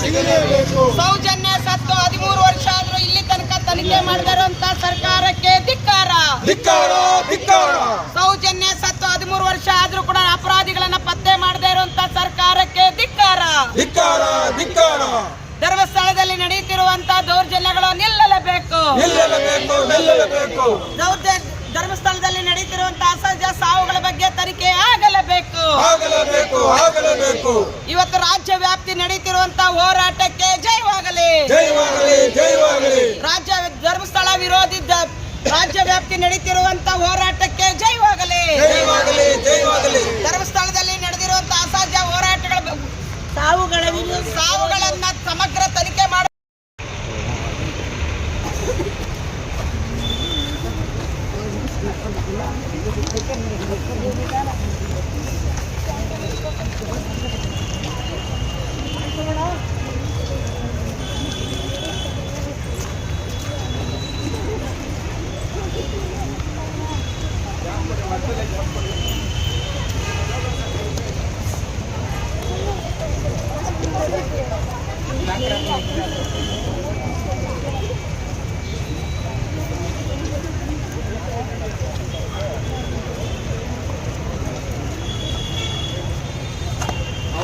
ಸೌಜನ್ಯ ಸತ್ತು ಹದಿಮೂರು ವರ್ಷ ಆದ್ರೂ ಇಲ್ಲಿ ತನಕ ತನಿಖೆ ಮಾಡಿದಾರಂತ ಸರ್ಕಾರಕ್ಕೆ ಧಿಕ್ಕಾರ. ಧಿಕ್ಕಾರ ಧಿಕ್ಕಾರ. ಸೌಜನ್ಯ ಸತ್ತು ಹದಿಮೂರು ವರ್ಷ ಆದ್ರೂ ಕೂಡ ಅಪರಾಧಿಗಳನ್ನ ಪತ್ತೆ ಮಾಡದೇ ಇರುವಂತ ಸರ್ಕಾರಕ್ಕೆ ಧಿಕ್ಕಾರ. ಧಿಕ್ಕಾರ ಧಿಕ್ಕಾರ. ಧರ್ಮಸ್ಥಳದಲ್ಲಿ ನಡೆಯುತ್ತಿರುವಂತ ದೌರ್ಜನ್ಯಗಳು ನಿಲ್ಲಲೇಬೇಕು. ನಿಲ್ಲಲೇಬೇಕು ನಿಲ್ಲಲೇಬೇಕು. ದೌರ್ಜ- ಧರ್ಮಸ್ಥಳದಲ್ಲಿ ನಡೆಯುತ್ತಿರುವಂತಹ ಆಗಲೇಬೇಕು. ಇವತ್ತು ರಾಜ್ಯ ವ್ಯಾಪ್ತಿ ನಡೀತಿರುವಂತಹ ಹೋರಾಟಕ್ಕೆ ಜಯವಾಗಲಿ. ಜಯವಾಗಲಿ ಜಯವಾಗಲಿ. ರಾಜ್ಯ ಧರ್ಮಸ್ಥಳ ವಿರೋಧಿ ರಾಜ್ಯ ವ್ಯಾಪ್ತಿ ನಡೀತಿರುವಂತಹ ಹೋರಾಟಕ್ಕೆ ಜಯವಾಗಲಿ. ಜಯವಾಗಲಿ ಜಯವಾಗಲಿ. ಧರ್ಮಸ್ಥಳದಲ್ಲಿ ನಡೆದಿರುವಂತಹ ಅಸಾಧ್ಯ ಹೋರಾಟಗಳ ಸಾವುಗಳ ಸಾವುಗಳನ್ನ ಸಮಗ್ರ ತನಿಖೆ ಮಾಡ